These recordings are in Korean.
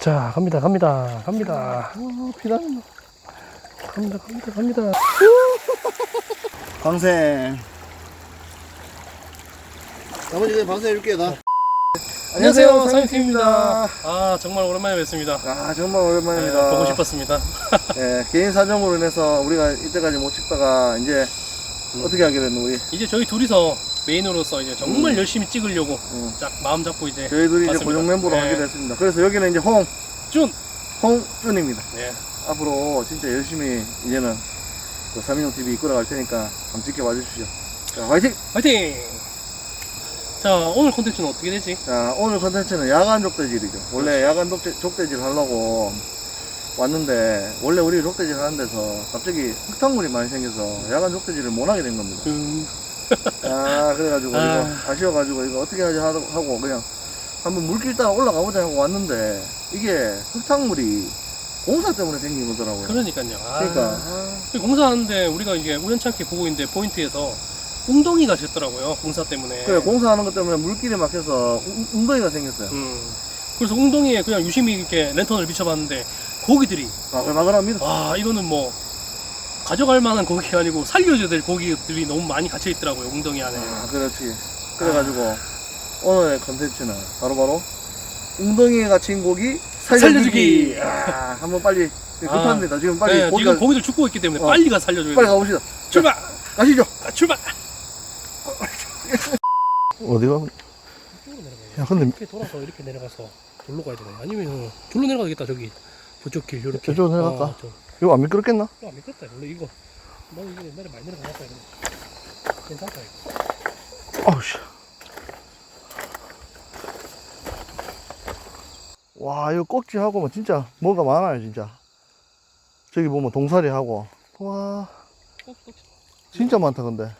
자, 갑니다, 갑니다, 갑니다. 어, 피나는 갑니다, 갑니다, 갑니다. 방생. 나머지 그냥 방생 해줄게, 나. 안녕하세요, 사장님입니다. 아, 정말 오랜만에 뵙습니다. 아, 정말 오랜만입니다. 네, 보고 싶었습니다. 예, 개인 사정으로 인해서 우리가 이때까지 못 찍다가 이제 어떻게 하게 됐노, 우리? 이제 저희 둘이서 메인으로서 이제 정말 열심히 찍으려고 음. 딱 마음 잡고 이제 저희 둘이 이제. 고정 멤버로 네. 하게 됐습니다. 그래서 여기는 이제 홍, 준! 홍준입니다. 네. 앞으로 진짜 열심히 이제는 그 삼인용 TV 이끌어갈 테니까 한번 지켜봐 주십시오. 자, 화이팅! 화이팅! 자, 오늘 콘텐츠는 어떻게 되지? 자, 오늘 컨텐츠는 야간 족대질이죠. 원래 야간 족대, 족대질 하려고 왔는데, 원래 우리 족대질 하는 데서 갑자기 흙탕물이 많이 생겨서 야간 족대질을 못 하게 된 겁니다. 음, 아, 그래가지고 아. 이거 아쉬워가지고 이거 어떻게 하지 하고 하고 그냥 한번 물길 따라 올라가 보자 하고 왔는데, 이게 흙탕물이 공사 때문에 생긴 거더라고요. 그러니까요. 아, 그러니까. 공사하는데 우리가 이게 우연찮게 보고 있는데 포인트에서 웅덩이가 졌더라고요. 공사 때문에. 그래, 공사하는 것 때문에 물길이 막혀서 웅- 웅덩이가 생겼어요. 음. 그래서 웅덩이에 그냥 유심히 이렇게 랜턴을 비춰봤는데 고기들이 바글바글합니다. 와 이거는 뭐 가져갈 만한 고기가 아니고 살려줘야 될 고기들이 너무 많이 갇혀 있더라고요 웅덩이 안에 아, 그렇지. 그래가지고 오늘의 컨텐츠는 바로바로 웅덩이에 갇힌 고기 살려주기. 살려주기. 아, 한번 빨리 급합니다. 지금 빨리 네, 고기가 지금 고기들 죽고 있기 때문에 어. 빨리 가 살려줘야 빨리 돼 가봅시다. 출발 가시죠. 아, 출발 어디가? 야, 근데 이렇게 돌아서 이렇게 내려가서 돌로 가야 되나 아니면 돌로 내려가겠다 저기 저쪽 길 요렇게 저쪽으로 내려갈까? 어, 저. 이거 안 미끄럽겠나? 야, 미끄럽다 원래 이거 나는 이거 옛날에 많이 내려가봤다 이거 괜찮다 이거 아우, 씨. 와, 이거 꼭지하고 뭐 진짜 뭐가 많아요, 진짜. 저기 보면 동사리 하고. 와. 진짜 많다, 근데.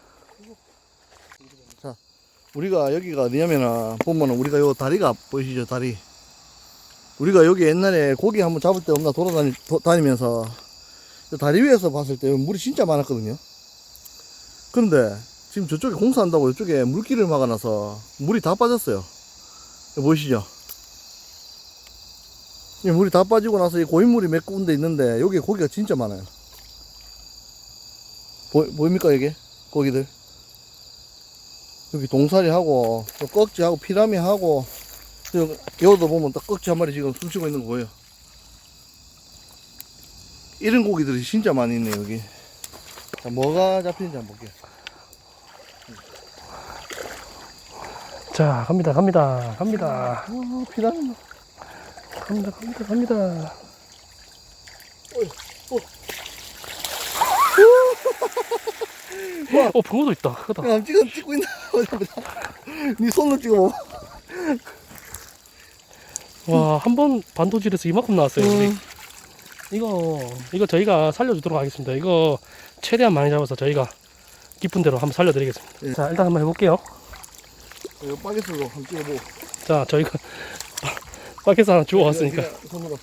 자, 우리가 여기가 어디냐면은, 보면은 우리가 요 다리가 보이시죠, 다리. 우리가 여기 옛날에 고기 한번 잡을 때 없나 돌아다니, 도- 다니면서, 저 다리 위에서 봤을 때 물이 진짜 많았거든요. 그런데, 지금 저쪽에 공사한다고 이쪽에 물길을 막아놔서 물이 다 빠졌어요. 여기 보이시죠? 이 물이 다 빠지고 나서 이 고인물이 몇 군데 있는데 여기에 고기가 진짜 많아요. 보, 보입니까 여기? 고기들? 여기 동사리하고 또 꺽지하고 피라미하고 저 여기도 보면 딱 꺽지 한 마리 지금 숨쉬고 있는 거 보여요. 이런 고기들이 진짜 많이 있네 여기. 자, 뭐가 잡히는지 한번 볼게요. 자 갑니다 갑니다 갑니다 어, 피라미. 갑니다 갑니다 갑니다 어 붕어도 있다 크다 야, 찍어 찍고 있나? 네 손으로 찍어. 와한 번 반도질에서 이만큼 나왔어요 우리 음. 이거 이거 저희가 살려주도록 하겠습니다. 이거 최대한 많이 잡아서 저희가 깊은 대로 한번 살려드리겠습니다. 예. 자 일단 한번 해볼게요. 이거 바게트로 한번 찍어보고. 자 저희가 밖에서 하나 주워 왔으니까. 그냥 손으로.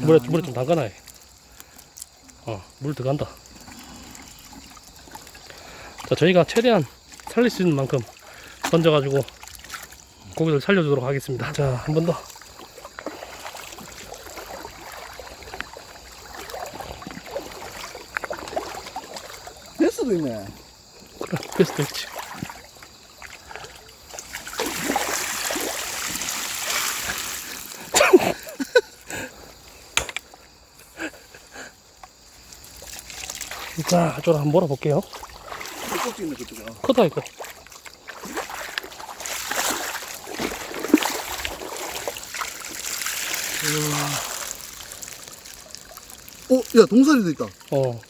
물에, 물에 좀 담가놔 어, 물 들어간다. 자 저희가 최대한 살릴 수 있는 만큼 던져가지고 고기를 살려주도록 하겠습니다. 자 한 번 더. 베스도 있네. 그래 베스트 있지. 자 이쪽으로 한번 몰아볼게요 꼭지 있네 그쪽에. 어. 크다 이거 어, 야 동사리도 있다. 어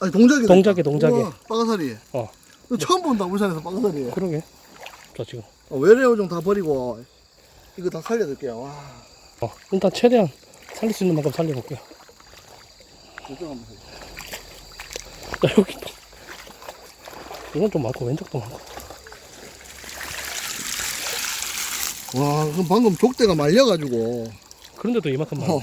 아니 동작이. 동작이, 동작이. 빠가사리. 어. 처음 본다 울산에서 빠가사리. 그러게 자 지금 어, 외래어종 다 버리고 이거 다 살려둘게요. 와. 어, 일단 최대한 살릴 수 있는 만큼 살려볼게요 이쪽 한번 보세요. 자 여기 또 이건 좀 많고 왼쪽도 많고 와 그럼 방금 족대가 말려가지고 그런데도 이만큼 많아 어.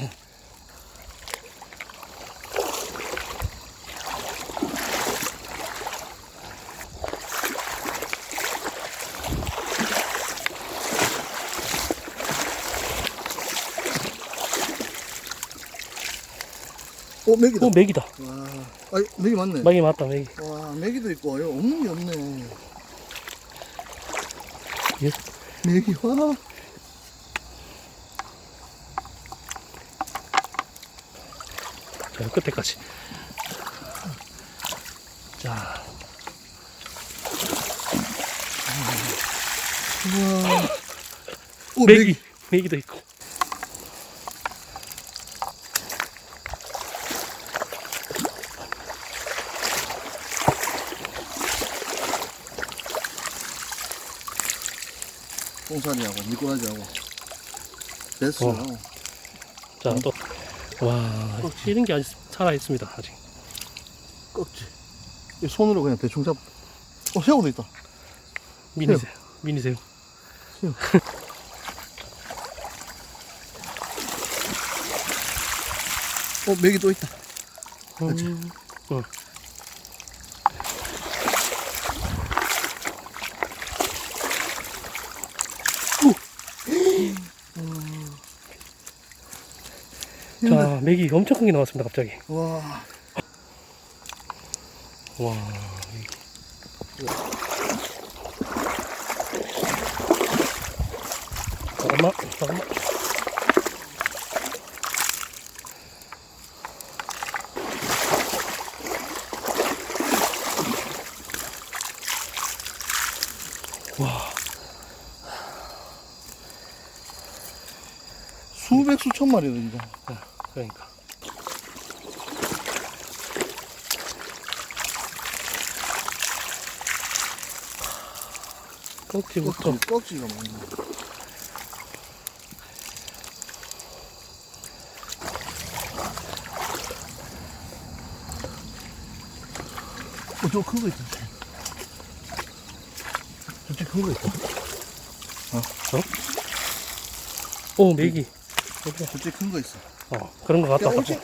어, 맥이다. 어, 맥이다. 와, 아, 맥이 맞네. 맥이 맞다, 맥이. 와, 맥이도 있고, 여기 없는 게 없네. 예? 맥이, 와. 자 끝에까지. 자 우와. 오, 맥이 맥이도 있고. 미꾸라지하고, 베스하고. 자 또. 와 이런 게 아직 살아 있습니다 아직. 꺽지. 이 손으로 그냥 대충 잡. 어, 새우도 있다. 미니 새우. 미니 새우. 어, 맥이 또 있다. 음, 응. 자, 맥이 엄청 큰 게 나왔습니다, 갑자기. 와. 와, 잠깐만, 잠깐만. 와, 수백 수천 마리다, 진짜. 그러니까. 꺽지부터 꺽지, 꺽지가 많네. 어, 저거 큰거 있다. 저쪽 큰거 있다. 오, 맥이. 저쪽 큰 거 있어. 어, 그런 거 같다. 야, 혹시-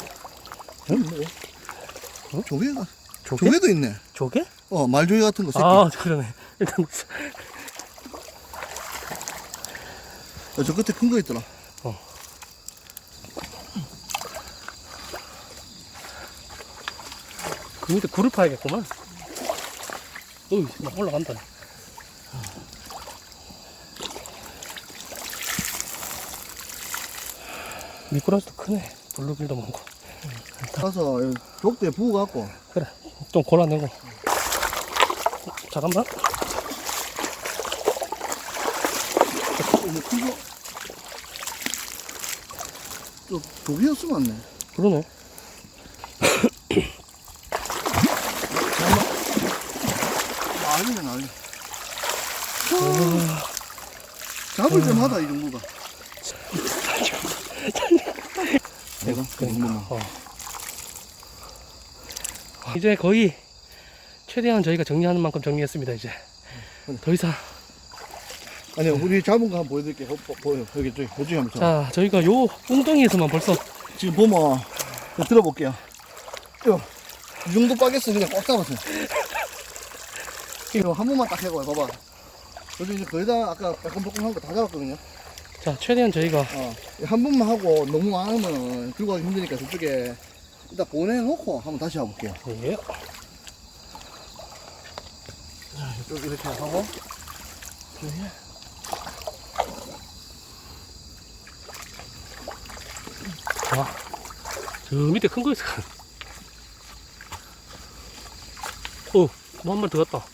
응? 뭐? 어? 조개가? 조개? 조개도 있네. 조개? 어, 말조개 같은 거 새끼. 아, 그러네. 일단 야, 저 끝에 큰 거 있더라. 그 밑에 굴을 파야겠구만. 어이, 막 올라간다. 미꾸라지도 크네. 블루길도 많고. 가서 족대 부어갖고 그래, 좀 골라내고. 어, 잠깐만. 이거. 저 조개였으면 안 네. 그러네. 난리네 난리. 잡을 때마다 이 정도다. 내가 그러니까. 어. 이제 거의 최대한 저희가 정리하는 만큼 정리했습니다, 이제. 더 이상. 아니 우리 잡은 거 한번 보여드릴게요. 어, 보, 보여 여기 저기 보지 한번 자. 자, 저희가 요 웅덩이에서만 벌써 지금 보면 저 들어볼게요. 이거 이 정도 빠겠어 그냥 꽉 잡았어요. 이거 한 번만 딱 해봐요. 봐봐. 여기 이제 거의 다 아까 빼꼼빼꼼한 거 다 잡았거든요. 자, 최대한 저희가 어, 한 번만 하고 너무 안 하면 들고 가기 힘드니까 저쪽에 일단 보내놓고 한번 다시 해볼게요. 예. 이쪽 이렇게 하고 여기 자, 저 밑에 큰 거 있어. 오, 뭐한 마리 더 갔다.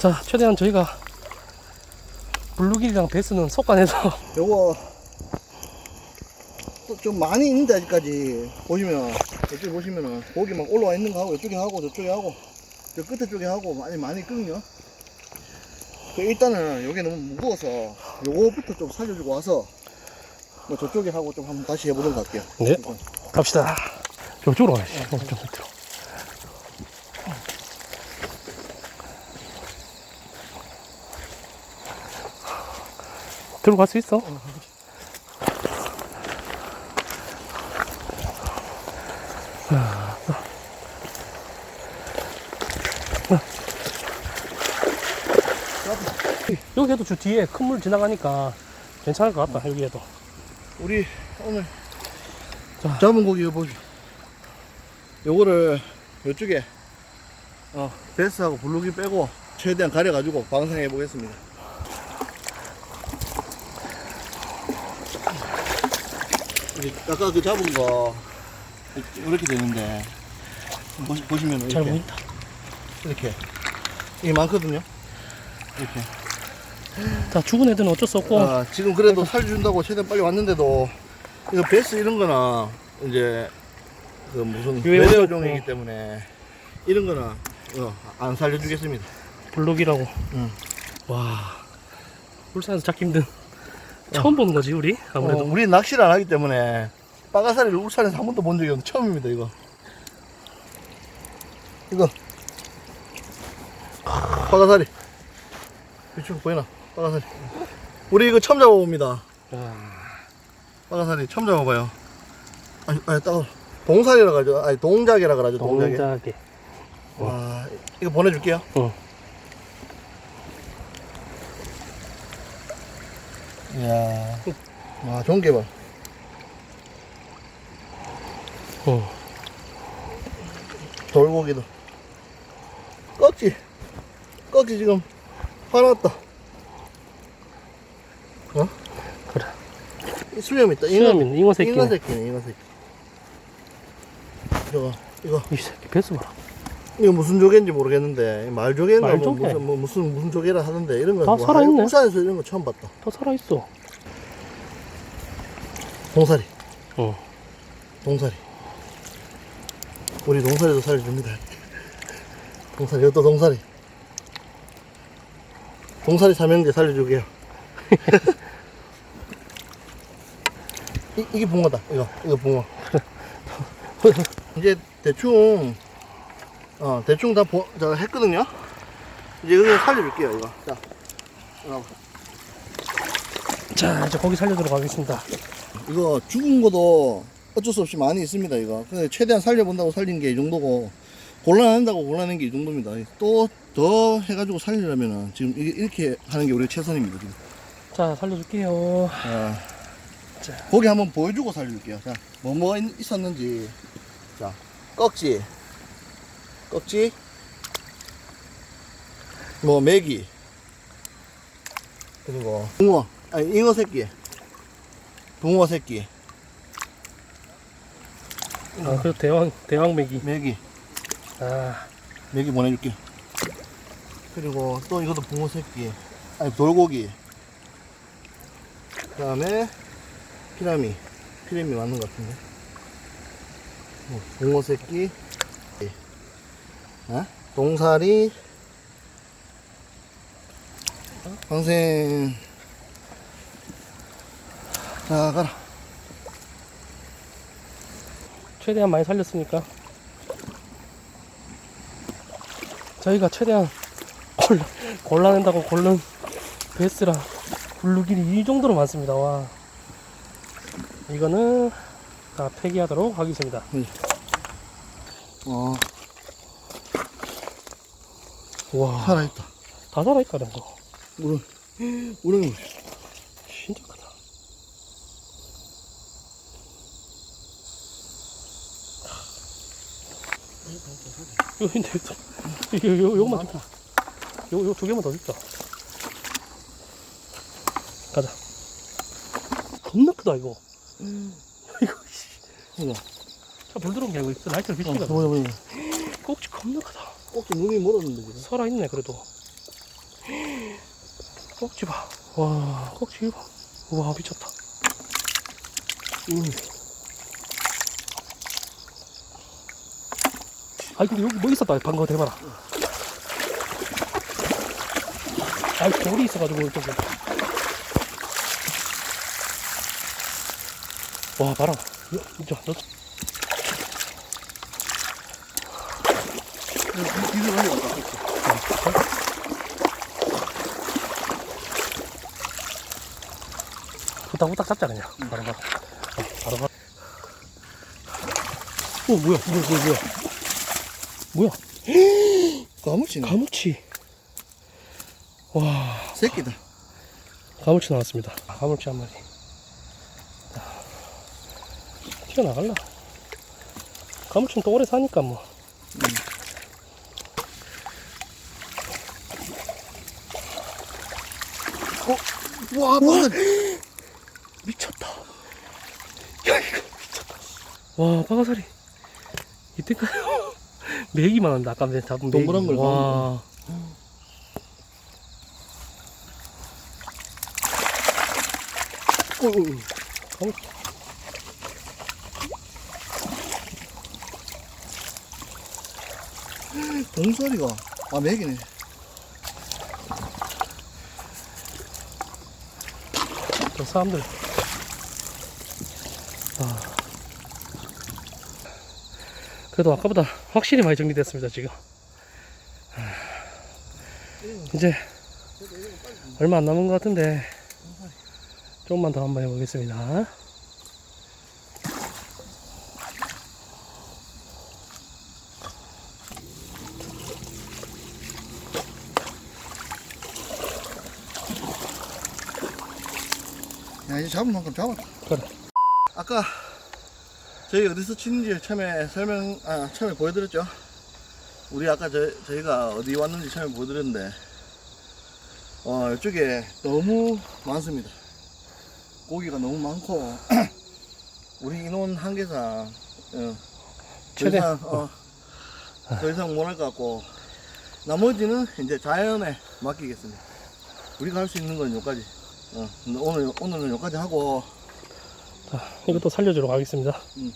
자, 최대한 저희가 블루길이랑 베스는 속간해서 요거 또좀 많이 있는데 아직까지 보시면 이쪽에 보시면은 고기 막 올라와 있는 거 하고 이쪽에 하고 저쪽에 하고 저 끝에 쪽에 하고 많이 많이 끓요 그 일단은 요게 너무 무거워서 요거부터 좀 살려주고 와서 뭐 저쪽에 하고 좀 한번 다시 해보도록 할게요 네. 갑시다. 저쪽으로 가야지. 어, 좀 밑으로. 들어갈 수 있어? 여기에도 저 뒤에 큰 물 지나가니까 괜찮을 것 같다 여기에도 우리 오늘 자. 잡은 고기 이거 보시. 요거를 요쪽에 어 베스하고 블루기 빼고 최대한 가려가지고 방생해 보겠습니다. 이게 아까 그 잡은 거 이렇게 되는데? 보시, 보시면 잘 이렇게. 보인다. 이렇게. 이게 많거든요. 이렇게. 자 죽은 애들은 어쩔 수 없고. 아, 지금 그래도 살준다고 최대한 빨리 왔는데도 이거 베스 이런 거나 이제 그 무슨 외래어 외래어종이기 때문에 이런 거나 어, 안 살려주겠습니다. 블록이라고. 응. 와. 울산에서 잡기 힘든 처음 보는 거지 우리 아무래도 어, 우리 낚시를 안 하기 때문에 빠가사리를 울산에서 한 번도 본 적이 없는 처음입니다 이거. 이거 빠가사리 이쪽 보이나? 빠가사리. 우리 이거 처음 잡아봅니다. 아, 빠가사리 처음 잡아봐요. 아니, 아니, 따가 동살이라 가죠. 아니, 동작이라 그러죠, 동작이. 동작에 와, 이거 보내줄게요. 어. 이야. 와, 좋은 개발. 어. 돌고기도. 꺽지. 꺽지 지금 화났다. 어? 그래 수염 있다. 수염 잉어 새끼 잉어 새끼네, 잉어 새끼. 저거, 이거. 이 새끼 뱃수 봐라 이거 무슨 조개인지 모르겠는데 말조개인가 뭐 말조개. 무슨 뭐 무슨 무슨 조개라 하는데 이런 거다 뭐 살아있네. 울산에서 이런 거 처음 봤다. 더 살아있어 동사리, 어. 동사리. 우리 동사리도 살려줍니다. 동사리, 이것도 동사리. 동사리 삼형제 살려주게요. 이, 이게 붕어다. 이거, 이거 붕어. 이제 대충, 어, 대충 다 보, 저 했거든요. 이제 이거 살려줄게요, 이거. 자, 이거. 자 이제 고기 살려주러 가겠습니다 이거 죽은 것도 어쩔 수 없이 많이 있습니다 이거 근데 최대한 살려본다고 살린 게 이 정도고 곤란한다고 곤란한 게 이 정도입니다 또 더 해가지고 살리려면은 지금 이렇게 하는 게 우리 최선입니다 지금 자 살려줄게요 아, 자. 고기 한번 보여주고 살려줄게요 자, 뭐뭐 있었는지 자 꺽지 꺽지 뭐 메기 그리고 붕어 아니 잉어 새끼 붕어 새끼 아 그리고 대왕 대왕매기 메기 아 메기 보내줄게. 그리고 또 이것도 붕어 새끼. 아니 돌고기. 그 다음에 피라미. 피라미 맞는 것 같은데. 어, 붕어 새끼. 어? 동사리. 방생. 자 가라. 최대한 많이 살렸으니까 저희가 최대한 골라, 골라낸다고 고른 베스랑 블루길이 이 정도로 많습니다 와 이거는 다 폐기하도록 하겠습니다 어 와 살아있다. 다 살아있다 이런 거 우렁 우렁이. 진짜 크다 이거 근데 이거 이거 좀 요거 요거 두 개만 더 줄까 가자 겁나 크다 이거 이거 씨. 이거. 자불 들어온 게 아니고 있어 라이트를 어, 비추니까 뭐야 뭐야. 꼭지 겁나 크다 꼭지 눈이 멀었는데 지금. 살아있네 그래도. 꼭지 봐 와 꼭지 이거 와 미쳤다. 음. 아이 근데 여기 뭐 있었다 방금 대봐라. 아이 돌이 있어가지고 이쪽에. 와 봐라. 야, 진짜 너 많이 왔다. 후딱후딱 잡자 그냥 바로 바로 어, 바로 바로 오 뭐야 뭐야 뭐야 뭐야 뭐야 가무치네. 가무치 와 새끼다. 가물치 나왔습니다. 가물치 한 마리. 자, 튀어나갈라. 가물치는 또 오래 사니까 뭐. 와, 방금 미쳤다. 야, 이거 미쳤다. 와, 바가사리. 이때까요? 매기만 한다. 아까 전에 잡은 매기. 동그란 걸 와. 어, 어, 어. 가물치. 봉소리가 아 맥이네. 저 사람들. 아. 그래도 아까보다 확실히 많이 정리됐습니다, 지금. 아. 이제 얼마 안 남은 것 같은데 조금만 더 한번 해보겠습니다. 잡을 만큼 잡았다. 그래. 아까 저희 어디서 치는지 처음에 설명 아 처음에 보여드렸죠. 우리 아까 저, 저희가 어디 왔는지 처음에 보여드렸는데 어 이쪽에 너무 많습니다. 고기가 너무 많고 우리 인원 한계상 어, 더 최대. 이상 어, 더 이상 못할 것 같고 나머지는 이제 자연에 맡기겠습니다. 우리가 할 수 있는 건 여기까지. 어, 근데 오늘 오늘은 여기까지 하고 자, 이것도 살려주러 가겠습니다. 음.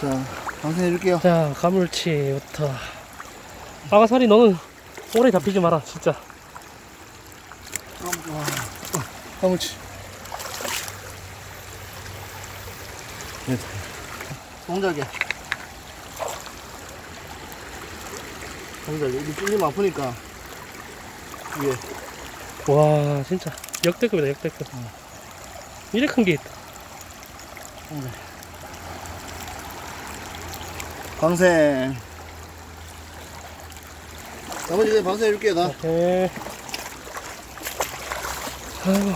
자, 방생해줄게요. 자, 가물치부터. 아가사리, 너는 오래 잡히지 마라, 진짜. 가물치. 동작에. 동작에. 이게 찔리면 아프니까. 이게. 와, 진짜. 역대급이다, 역대급. 이래 큰 게 있다. 방생. 나머지 그냥 방생 해줄게요, 나. 오케이. 아이고.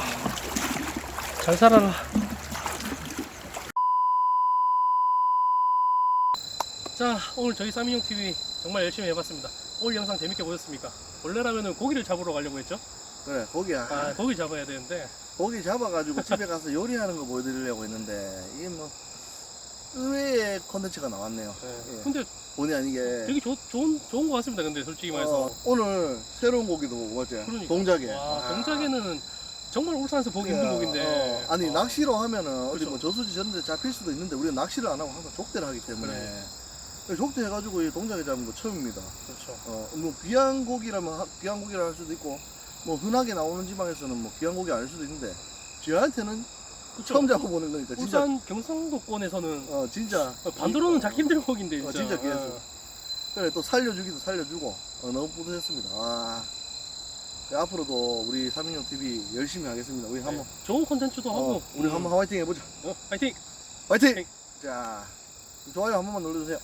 잘 살아라. 자, 오늘 저희 쌈인용 TV 정말 열심히 해봤습니다. 오늘 영상 재밌게 보셨습니까? 원래라면은 고기를 잡으러 가려고 했죠? 그래, 고기야. 아, 고기 잡아야 되는데. 고기 잡아가지고 집에 가서 요리하는 거 보여드리려고 했는데, 이게 뭐, 의외의 컨텐츠가 나왔네요. 네. 예. 근데 본의 아니게. 되게 좋, 좋은, 좋은 것 같습니다. 근데 솔직히 말해서. 어, 오늘 새로운 고기도 먹었지. 그러니까. 동작에. 와, 아. 동작에는 정말 울산에서 보기 힘든 어, 곡인데. 어, 아니, 어. 낚시로 하면은 어디 그렇죠. 뭐 저수지 저런 데 잡힐 수도 있는데, 우리는 낚시를 안 하고 항상 족대를 하기 때문에. 그래. 족대 해가지고 이 동작에 잡은 거 처음입니다. 그렇죠. 어, 뭐 귀한 고기라면 하- 귀한 고기라 할 수도 있고, 뭐 흔하게 나오는 지방에서는 뭐 귀한 고기 아닐 수도 있는데, 저한테는. 처음 잡아보는 거니까 진짜, 울산 경상도권에서는 어, 진짜. 반도로는 잡기 힘든 곡인데 진짜. 어, 진짜 귀했어. 어. 그래 또 살려주기도 살려주고 어, 너무 뿌듯했습니다. 와. 그래, 앞으로도 우리 삼인용 TV 열심히 하겠습니다. 우리 한번 네. 좋은 콘텐츠도 하고. 어, 우리 음. 한번 화이팅 해보자. 어, 파이팅! 화이팅! 화이팅! 자 좋아요 한 번만 눌러주세요.